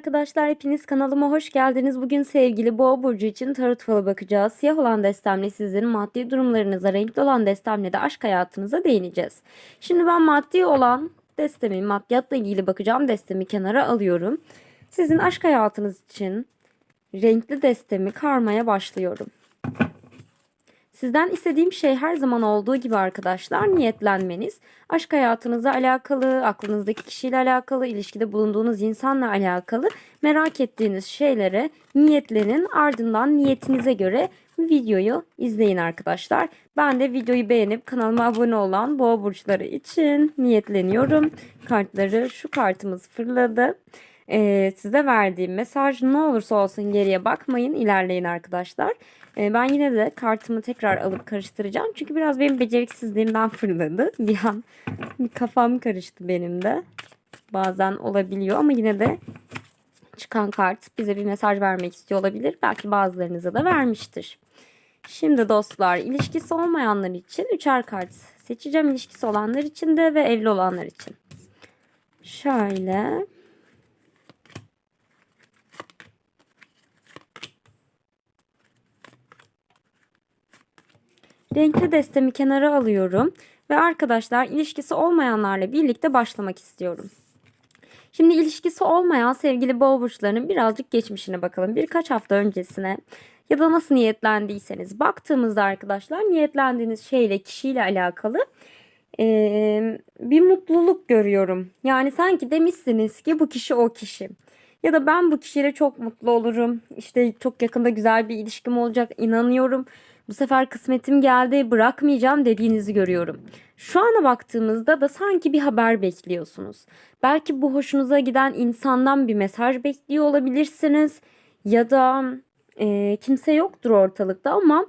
arkadaşlar, hepiniz kanalıma hoş geldiniz. Bugün sevgili Boğa burcu için tarot falı bakacağız. Siyah olan destemle sizlerin maddi durumlarınıza, renkli olan destemle de aşk hayatınıza değineceğiz. Şimdi ben maddi olan destemi, maddiyatla ilgili bakacağım destemi kenara alıyorum. Sizin aşk hayatınız için renkli destemi karmaya başlıyorum. Sizden istediğim şey her zaman olduğu gibi arkadaşlar niyetlenmeniz. Aşk hayatınızla alakalı, aklınızdaki kişiyle alakalı, ilişkide bulunduğunuz insanla alakalı merak ettiğiniz şeylere niyetlenin ardından niyetinize göre videoyu izleyin arkadaşlar. Ben de videoyu beğenip kanalıma abone olan boğa burçları için niyetleniyorum. Kartları şu kartımız fırladı. Ee, size verdiğim mesaj ne olursa olsun geriye bakmayın ilerleyin arkadaşlar. Ee, ben yine de kartımı tekrar alıp karıştıracağım. Çünkü biraz benim beceriksizliğimden fırladı. Bir an kafam karıştı benim de. Bazen olabiliyor ama yine de çıkan kart bize bir mesaj vermek istiyor olabilir. Belki bazılarınıza da vermiştir. Şimdi dostlar ilişkisi olmayanlar için üçer kart seçeceğim. İlişkisi olanlar için de ve evli olanlar için. Şöyle. Renkli destemi kenara alıyorum ve arkadaşlar ilişkisi olmayanlarla birlikte başlamak istiyorum. Şimdi ilişkisi olmayan sevgili boğa burçlarının birazcık geçmişine bakalım. Birkaç hafta öncesine ya da nasıl niyetlendiyseniz baktığımızda arkadaşlar niyetlendiğiniz şeyle kişiyle alakalı eee, bir mutluluk görüyorum. Yani sanki demişsiniz ki bu kişi o kişi. Ya da ben bu kişiyle çok mutlu olurum. İşte çok yakında güzel bir ilişkim olacak inanıyorum. Bu sefer kısmetim geldi bırakmayacağım dediğinizi görüyorum. Şu ana baktığımızda da sanki bir haber bekliyorsunuz. Belki bu hoşunuza giden insandan bir mesaj bekliyor olabilirsiniz. Ya da e, kimse yoktur ortalıkta ama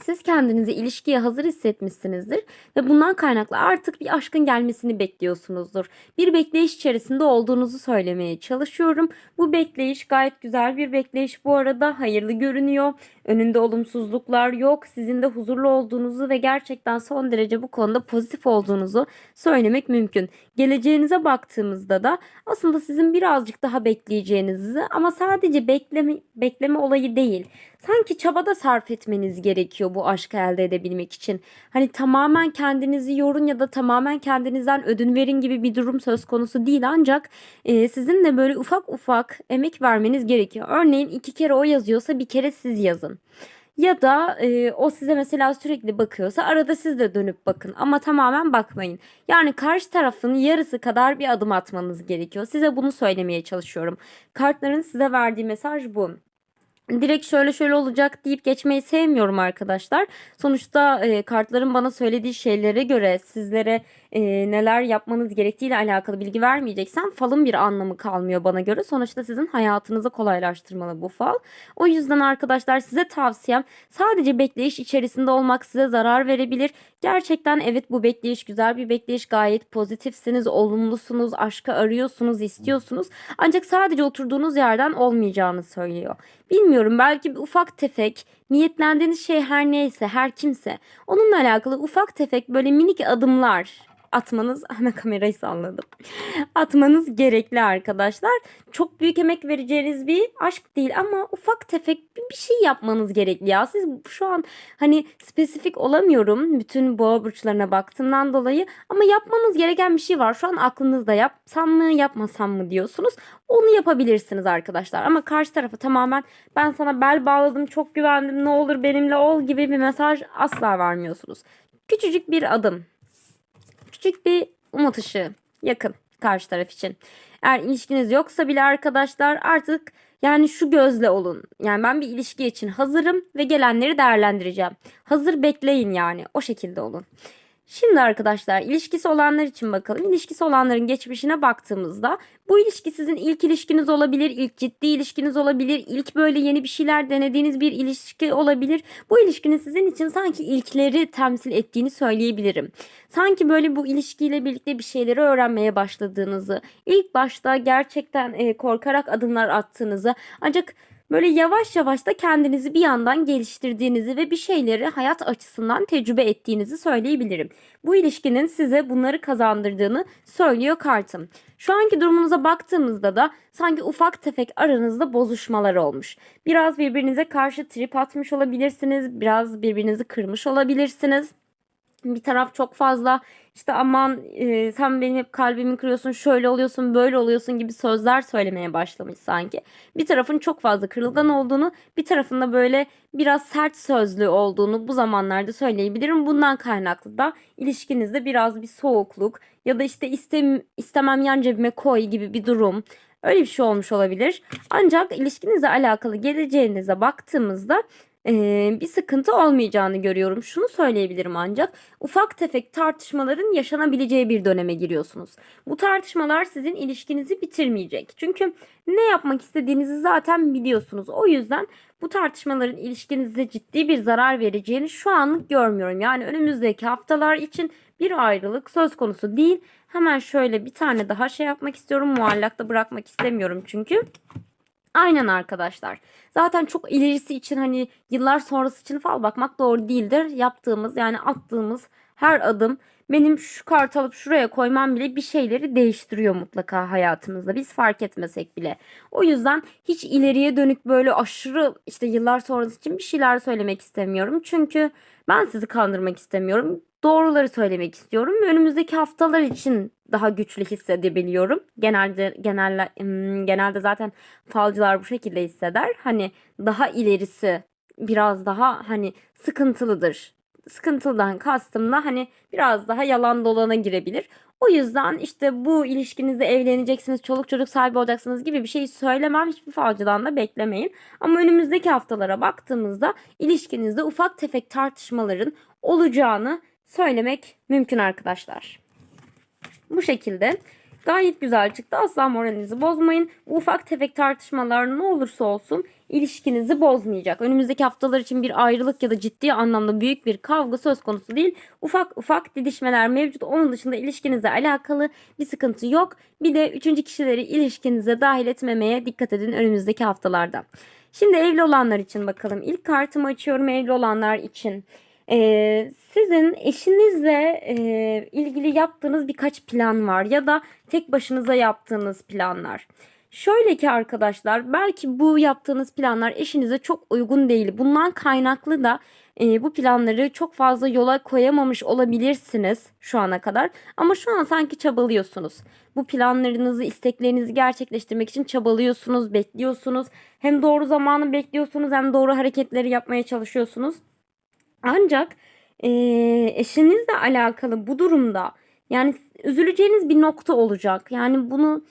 siz kendinizi ilişkiye hazır hissetmişsinizdir ve bundan kaynaklı artık bir aşkın gelmesini bekliyorsunuzdur. Bir bekleyiş içerisinde olduğunuzu söylemeye çalışıyorum. Bu bekleyiş gayet güzel bir bekleyiş bu arada hayırlı görünüyor. Önünde olumsuzluklar yok. Sizin de huzurlu olduğunuzu ve gerçekten son derece bu konuda pozitif olduğunuzu söylemek mümkün. Geleceğinize baktığımızda da aslında sizin birazcık daha bekleyeceğinizi ama sadece bekleme, bekleme olayı değil. Sanki çabada sarf etmeniz gerekiyor bu aşkı elde edebilmek için. Hani tamamen kendinizi yorun ya da tamamen kendinizden ödün verin gibi bir durum söz konusu değil ancak e, sizin de böyle ufak ufak emek vermeniz gerekiyor. Örneğin iki kere o yazıyorsa bir kere siz yazın. Ya da e, o size mesela sürekli bakıyorsa arada siz de dönüp bakın ama tamamen bakmayın. Yani karşı tarafın yarısı kadar bir adım atmanız gerekiyor. Size bunu söylemeye çalışıyorum. Kartların size verdiği mesaj bu direkt şöyle şöyle olacak deyip geçmeyi sevmiyorum arkadaşlar. Sonuçta e, kartların bana söylediği şeylere göre sizlere e, neler yapmanız gerektiğiyle alakalı bilgi vermeyeceksem falın bir anlamı kalmıyor bana göre. Sonuçta sizin hayatınızı kolaylaştırmalı bu fal. O yüzden arkadaşlar size tavsiyem sadece bekleyiş içerisinde olmak size zarar verebilir. Gerçekten evet bu bekleyiş güzel bir bekleyiş. Gayet pozitifsiniz, olumlusunuz, aşkı arıyorsunuz, istiyorsunuz. Ancak sadece oturduğunuz yerden olmayacağını söylüyor. Bilmiyorum belki bir ufak tefek niyetlendiğiniz şey her neyse her kimse onunla alakalı ufak tefek böyle minik adımlar atmanız ana kamerayı salladım. Atmanız gerekli arkadaşlar. Çok büyük emek vereceğiniz bir aşk değil ama ufak tefek bir, şey yapmanız gerekli ya. Siz şu an hani spesifik olamıyorum bütün boğa burçlarına baktığımdan dolayı ama yapmanız gereken bir şey var. Şu an aklınızda yapsam mı yapmasam mı diyorsunuz. Onu yapabilirsiniz arkadaşlar. Ama karşı tarafa tamamen ben sana bel bağladım, çok güvendim, ne olur benimle ol gibi bir mesaj asla vermiyorsunuz. Küçücük bir adım. Küçük bir umut ışığı. Yakın karşı taraf için. Eğer ilişkiniz yoksa bile arkadaşlar artık yani şu gözle olun. Yani ben bir ilişki için hazırım ve gelenleri değerlendireceğim. Hazır bekleyin yani. O şekilde olun. Şimdi arkadaşlar ilişkisi olanlar için bakalım. İlişkisi olanların geçmişine baktığımızda bu ilişki sizin ilk ilişkiniz olabilir, ilk ciddi ilişkiniz olabilir, ilk böyle yeni bir şeyler denediğiniz bir ilişki olabilir. Bu ilişkinin sizin için sanki ilkleri temsil ettiğini söyleyebilirim. Sanki böyle bu ilişkiyle birlikte bir şeyleri öğrenmeye başladığınızı, ilk başta gerçekten e, korkarak adımlar attığınızı ancak Böyle yavaş yavaş da kendinizi bir yandan geliştirdiğinizi ve bir şeyleri hayat açısından tecrübe ettiğinizi söyleyebilirim. Bu ilişkinin size bunları kazandırdığını söylüyor kartım. Şu anki durumunuza baktığımızda da sanki ufak tefek aranızda bozuşmalar olmuş. Biraz birbirinize karşı trip atmış olabilirsiniz, biraz birbirinizi kırmış olabilirsiniz bir taraf çok fazla işte aman e, sen benim hep kalbimi kırıyorsun şöyle oluyorsun böyle oluyorsun gibi sözler söylemeye başlamış sanki. Bir tarafın çok fazla kırılgan olduğunu bir tarafın da böyle biraz sert sözlü olduğunu bu zamanlarda söyleyebilirim. Bundan kaynaklı da ilişkinizde biraz bir soğukluk ya da işte istem, istemem yan cebime koy gibi bir durum. Öyle bir şey olmuş olabilir. Ancak ilişkinizle alakalı geleceğinize baktığımızda ee, bir sıkıntı olmayacağını görüyorum. Şunu söyleyebilirim ancak ufak tefek tartışmaların yaşanabileceği bir döneme giriyorsunuz. Bu tartışmalar sizin ilişkinizi bitirmeyecek. Çünkü ne yapmak istediğinizi zaten biliyorsunuz. O yüzden bu tartışmaların ilişkinize ciddi bir zarar vereceğini şu anlık görmüyorum. Yani önümüzdeki haftalar için bir ayrılık söz konusu değil. Hemen şöyle bir tane daha şey yapmak istiyorum. Muallakta bırakmak istemiyorum çünkü. Aynen arkadaşlar. Zaten çok ilerisi için hani yıllar sonrası için fal bakmak doğru değildir. Yaptığımız yani attığımız her adım benim şu kartı alıp şuraya koymam bile bir şeyleri değiştiriyor mutlaka hayatımızda. Biz fark etmesek bile. O yüzden hiç ileriye dönük böyle aşırı işte yıllar sonrası için bir şeyler söylemek istemiyorum. Çünkü ben sizi kandırmak istemiyorum. Doğruları söylemek istiyorum önümüzdeki haftalar için daha güçlü hissedebiliyorum. Genelde genelde genelde zaten falcılar bu şekilde hisseder. Hani daha ilerisi biraz daha hani sıkıntılıdır. Sıkıntılıdan kastım da hani biraz daha yalan dolana girebilir. O yüzden işte bu ilişkinizde evleneceksiniz, çoluk çocuk sahibi olacaksınız gibi bir şey söylemem. Hiçbir falcıdan da beklemeyin. Ama önümüzdeki haftalara baktığımızda ilişkinizde ufak tefek tartışmaların olacağını söylemek mümkün arkadaşlar. Bu şekilde gayet güzel çıktı. Asla moralinizi bozmayın. Ufak tefek tartışmalar ne olursa olsun ilişkinizi bozmayacak. Önümüzdeki haftalar için bir ayrılık ya da ciddi anlamda büyük bir kavga söz konusu değil. Ufak ufak didişmeler mevcut. Onun dışında ilişkinize alakalı bir sıkıntı yok. Bir de üçüncü kişileri ilişkinize dahil etmemeye dikkat edin önümüzdeki haftalarda. Şimdi evli olanlar için bakalım. İlk kartımı açıyorum evli olanlar için. Ee, sizin eşinizle e, ilgili yaptığınız birkaç plan var ya da tek başınıza yaptığınız planlar. Şöyle ki arkadaşlar belki bu yaptığınız planlar eşinize çok uygun değil. Bundan kaynaklı da e, bu planları çok fazla yola koyamamış olabilirsiniz şu ana kadar. Ama şu an sanki çabalıyorsunuz. Bu planlarınızı, isteklerinizi gerçekleştirmek için çabalıyorsunuz, bekliyorsunuz. Hem doğru zamanı bekliyorsunuz hem doğru hareketleri yapmaya çalışıyorsunuz. Ancak e, eşinizle alakalı bu durumda yani üzüleceğiniz bir nokta olacak. Yani bunu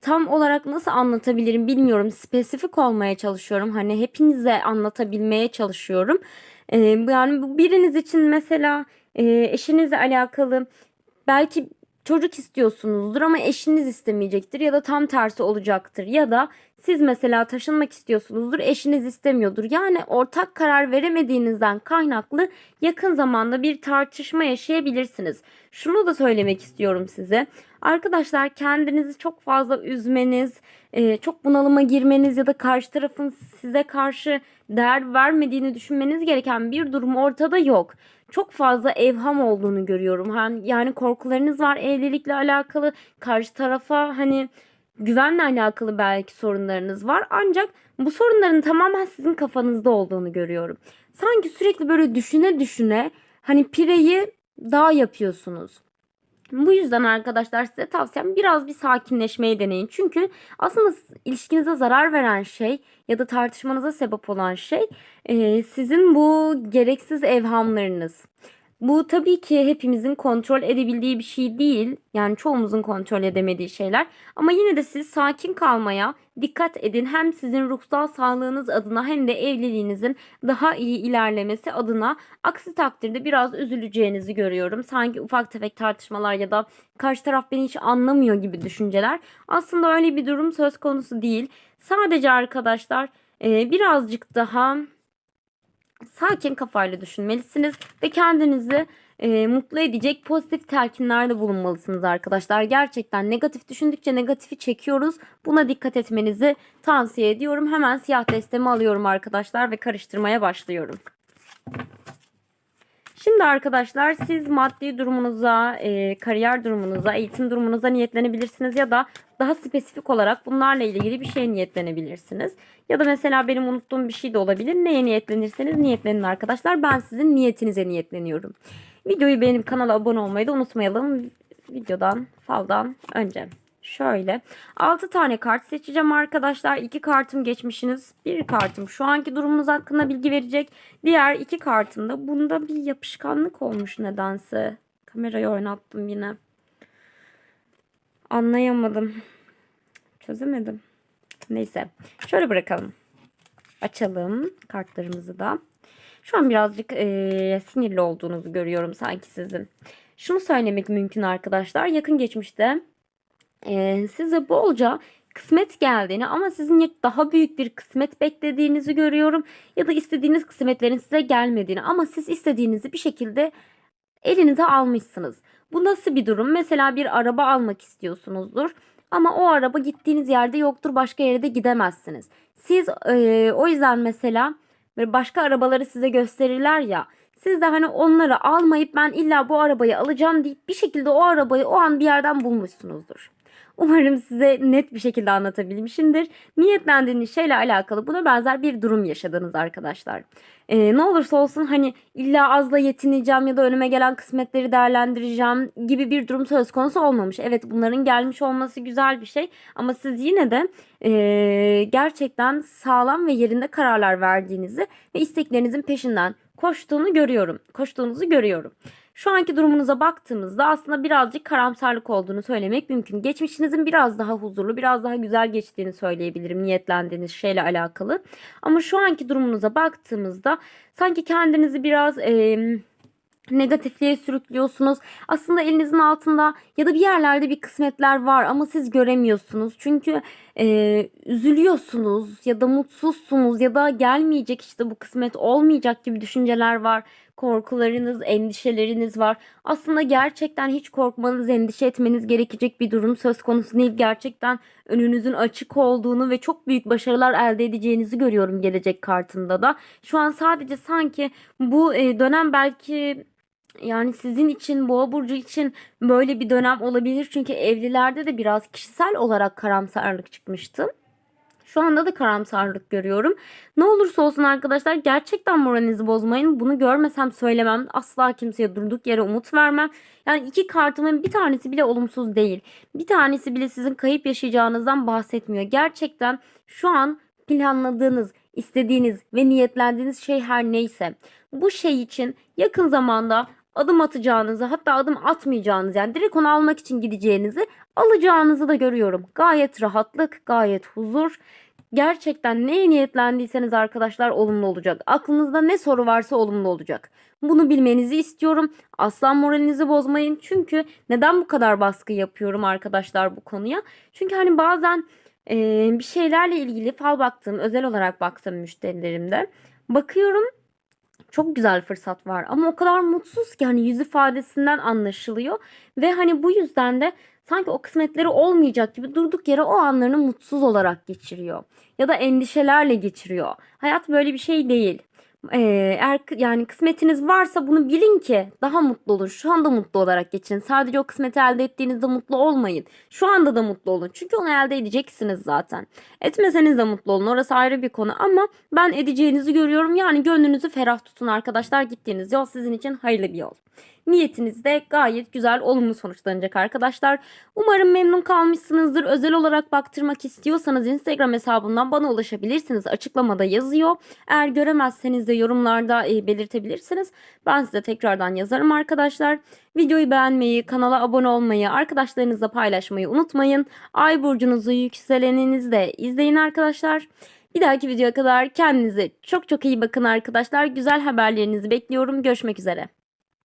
tam olarak nasıl anlatabilirim bilmiyorum. Spesifik olmaya çalışıyorum. Hani hepinize anlatabilmeye çalışıyorum. E, yani bu biriniz için mesela e, eşinizle alakalı belki çocuk istiyorsunuzdur ama eşiniz istemeyecektir ya da tam tersi olacaktır ya da siz mesela taşınmak istiyorsunuzdur eşiniz istemiyordur. Yani ortak karar veremediğinizden kaynaklı yakın zamanda bir tartışma yaşayabilirsiniz. Şunu da söylemek istiyorum size. Arkadaşlar kendinizi çok fazla üzmeniz, e, çok bunalıma girmeniz ya da karşı tarafın size karşı değer vermediğini düşünmeniz gereken bir durum ortada yok çok fazla evham olduğunu görüyorum. Yani korkularınız var evlilikle alakalı. Karşı tarafa hani güvenle alakalı belki sorunlarınız var. Ancak bu sorunların tamamen sizin kafanızda olduğunu görüyorum. Sanki sürekli böyle düşüne düşüne hani pireyi dağ yapıyorsunuz. Bu yüzden arkadaşlar size tavsiyem biraz bir sakinleşmeyi deneyin. Çünkü aslında ilişkinize zarar veren şey ya da tartışmanıza sebep olan şey sizin bu gereksiz evhamlarınız. Bu tabii ki hepimizin kontrol edebildiği bir şey değil. Yani çoğumuzun kontrol edemediği şeyler. Ama yine de siz sakin kalmaya dikkat edin. Hem sizin ruhsal sağlığınız adına hem de evliliğinizin daha iyi ilerlemesi adına. Aksi takdirde biraz üzüleceğinizi görüyorum. Sanki ufak tefek tartışmalar ya da karşı taraf beni hiç anlamıyor gibi düşünceler. Aslında öyle bir durum söz konusu değil. Sadece arkadaşlar birazcık daha sakin kafayla düşünmelisiniz ve kendinizi e, mutlu edecek pozitif telkinlerde bulunmalısınız arkadaşlar. Gerçekten negatif düşündükçe negatifi çekiyoruz. Buna dikkat etmenizi tavsiye ediyorum. Hemen siyah destemi alıyorum arkadaşlar ve karıştırmaya başlıyorum. Şimdi arkadaşlar siz maddi durumunuza, e, kariyer durumunuza, eğitim durumunuza niyetlenebilirsiniz ya da daha spesifik olarak bunlarla ilgili bir şeye niyetlenebilirsiniz. Ya da mesela benim unuttuğum bir şey de olabilir. Neye niyetlenirseniz niyetlenin arkadaşlar. Ben sizin niyetinize niyetleniyorum. Videoyu beğenip kanala abone olmayı da unutmayalım. Videodan, faldan önce. Şöyle 6 tane kart seçeceğim arkadaşlar. 2 kartım geçmişiniz. Bir kartım şu anki durumunuz hakkında bilgi verecek. Diğer iki kartımda bunda bir yapışkanlık olmuş nedense. Kamerayı oynattım yine. Anlayamadım. Çözemedim. Neyse. Şöyle bırakalım. Açalım kartlarımızı da. Şu an birazcık eee, sinirli olduğunuzu görüyorum sanki sizin. Şunu söylemek mümkün arkadaşlar. Yakın geçmişte eee, size bolca kısmet geldiğini ama sizin daha büyük bir kısmet beklediğinizi görüyorum. Ya da istediğiniz kısmetlerin size gelmediğini ama siz istediğinizi bir şekilde elinize almışsınız. Bu nasıl bir durum? Mesela bir araba almak istiyorsunuzdur. Ama o araba gittiğiniz yerde yoktur. Başka yere de gidemezsiniz. Siz eee, o yüzden mesela başka arabaları size gösterirler ya. Siz de hani onları almayıp ben illa bu arabayı alacağım deyip bir şekilde o arabayı o an bir yerden bulmuşsunuzdur. Umarım size net bir şekilde anlatabilmişimdir. Niyetlendiğiniz şeyle alakalı buna benzer bir durum yaşadınız arkadaşlar. Ee, ne olursa olsun hani illa azla yetineceğim ya da önüme gelen kısmetleri değerlendireceğim gibi bir durum söz konusu olmamış. Evet bunların gelmiş olması güzel bir şey ama siz yine de ee, gerçekten sağlam ve yerinde kararlar verdiğinizi ve isteklerinizin peşinden koştuğunu görüyorum. Koştuğunuzu görüyorum. Şu anki durumunuza baktığımızda aslında birazcık karamsarlık olduğunu söylemek mümkün. Geçmişinizin biraz daha huzurlu, biraz daha güzel geçtiğini söyleyebilirim niyetlendiğiniz şeyle alakalı. Ama şu anki durumunuza baktığımızda sanki kendinizi biraz eee negatifliğe sürüklüyorsunuz. Aslında elinizin altında ya da bir yerlerde bir kısmetler var ama siz göremiyorsunuz. Çünkü e, üzülüyorsunuz ya da mutsuzsunuz ya da gelmeyecek işte bu kısmet olmayacak gibi düşünceler var. Korkularınız, endişeleriniz var. Aslında gerçekten hiç korkmanız, endişe etmeniz gerekecek bir durum söz konusu değil. Gerçekten önünüzün açık olduğunu ve çok büyük başarılar elde edeceğinizi görüyorum gelecek kartında da. Şu an sadece sanki bu e, dönem belki yani sizin için boğa burcu için böyle bir dönem olabilir. Çünkü evlilerde de biraz kişisel olarak karamsarlık çıkmıştı. Şu anda da karamsarlık görüyorum. Ne olursa olsun arkadaşlar gerçekten moralinizi bozmayın. Bunu görmesem söylemem. Asla kimseye durduk yere umut vermem. Yani iki kartımın bir tanesi bile olumsuz değil. Bir tanesi bile sizin kayıp yaşayacağınızdan bahsetmiyor. Gerçekten şu an planladığınız, istediğiniz ve niyetlendiğiniz şey her neyse bu şey için yakın zamanda adım atacağınızı hatta adım atmayacağınız yani direkt onu almak için gideceğinizi alacağınızı da görüyorum. Gayet rahatlık, gayet huzur. Gerçekten neye niyetlendiyseniz arkadaşlar olumlu olacak. Aklınızda ne soru varsa olumlu olacak. Bunu bilmenizi istiyorum. Asla moralinizi bozmayın. Çünkü neden bu kadar baskı yapıyorum arkadaşlar bu konuya? Çünkü hani bazen e, bir şeylerle ilgili fal baktığım, özel olarak baktığım müşterilerimde bakıyorum çok güzel fırsat var ama o kadar mutsuz ki hani yüz ifadesinden anlaşılıyor ve hani bu yüzden de sanki o kısmetleri olmayacak gibi durduk yere o anlarını mutsuz olarak geçiriyor ya da endişelerle geçiriyor. Hayat böyle bir şey değil. Ee, eğer yani kısmetiniz varsa bunu bilin ki daha mutlu olun. Şu anda mutlu olarak geçin. Sadece o kısmeti elde ettiğinizde mutlu olmayın. Şu anda da mutlu olun. Çünkü onu elde edeceksiniz zaten. Etmeseniz de mutlu olun. Orası ayrı bir konu ama ben edeceğinizi görüyorum. Yani gönlünüzü ferah tutun arkadaşlar. Gittiğiniz yol sizin için hayırlı bir yol. Niyetiniz de gayet güzel, olumlu sonuçlanacak arkadaşlar. Umarım memnun kalmışsınızdır. Özel olarak baktırmak istiyorsanız Instagram hesabından bana ulaşabilirsiniz. Açıklamada yazıyor. Eğer göremezseniz de yorumlarda e, belirtebilirsiniz. Ben size tekrardan yazarım arkadaşlar. Videoyu beğenmeyi, kanala abone olmayı, arkadaşlarınızla paylaşmayı unutmayın. Ay burcunuzu, yükseleninizi de izleyin arkadaşlar. Bir dahaki videoya kadar kendinize çok çok iyi bakın arkadaşlar. Güzel haberlerinizi bekliyorum. Görüşmek üzere.